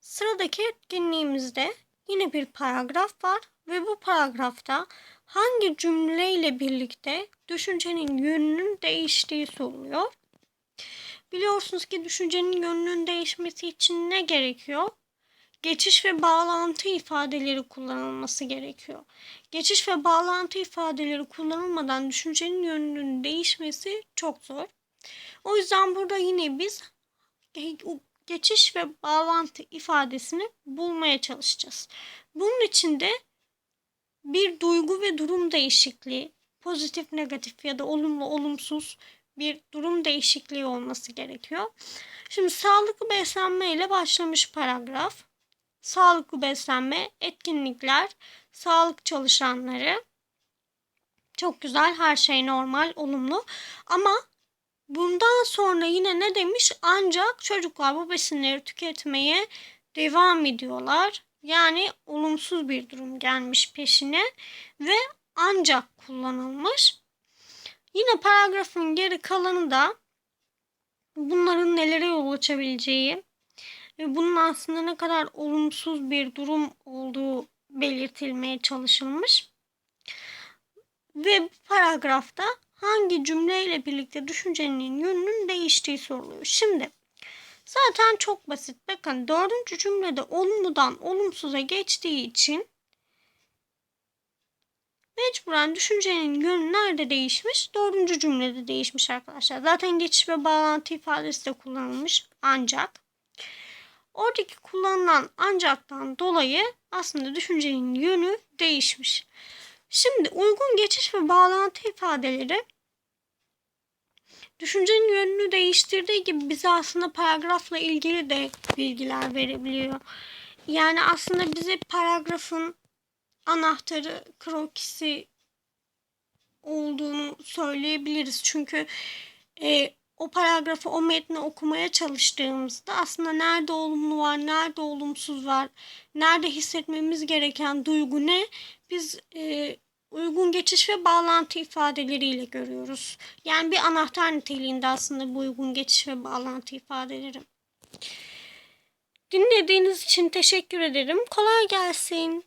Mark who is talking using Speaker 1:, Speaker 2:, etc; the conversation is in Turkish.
Speaker 1: Sıradaki etkinliğimizde yine bir paragraf var ve bu paragrafta hangi cümleyle birlikte düşüncenin yönünün değiştiği soruluyor. Biliyorsunuz ki düşüncenin yönünün değişmesi için ne gerekiyor? Geçiş ve bağlantı ifadeleri kullanılması gerekiyor. Geçiş ve bağlantı ifadeleri kullanılmadan düşüncenin yönünün değişmesi çok zor. O yüzden burada yine biz geçiş ve bağlantı ifadesini bulmaya çalışacağız. Bunun için de bir duygu ve durum değişikliği, pozitif, negatif ya da olumlu, olumsuz bir durum değişikliği olması gerekiyor. Şimdi sağlıklı beslenme ile başlamış paragraf. Sağlıklı beslenme, etkinlikler, sağlık çalışanları. Çok güzel, her şey normal, olumlu. Ama bundan sonra yine ne demiş? Ancak çocuklar bu besinleri tüketmeye devam ediyorlar. Yani olumsuz bir durum gelmiş peşine ve ancak kullanılmış. Yine paragrafın geri kalanı da bunların nelere yol açabileceği ve bunun aslında ne kadar olumsuz bir durum olduğu belirtilmeye çalışılmış. Ve bu paragrafta hangi cümleyle birlikte düşüncenin yönünün değiştiği soruluyor. Şimdi zaten çok basit. Bakın dördüncü cümlede olumludan olumsuza geçtiği için mecburen düşüncenin yönü nerede değişmiş? Dördüncü cümlede değişmiş arkadaşlar. Zaten geçiş ve bağlantı ifadesi de kullanılmış. Ancak oradaki kullanılan ancaktan dolayı aslında düşüncenin yönü değişmiş. Şimdi uygun geçiş ve bağlantı ifadeleri düşüncenin yönünü değiştirdiği gibi bize aslında paragrafla ilgili de bilgiler verebiliyor. Yani aslında bize paragrafın anahtarı, krokisi olduğunu söyleyebiliriz. Çünkü e, o paragrafı, o metni okumaya çalıştığımızda aslında nerede olumlu var, nerede olumsuz var, nerede hissetmemiz gereken duygu ne biz e, uygun geçiş ve bağlantı ifadeleriyle görüyoruz. Yani bir anahtar niteliğinde aslında bu uygun geçiş ve bağlantı ifadeleri. Dinlediğiniz için teşekkür ederim. Kolay gelsin.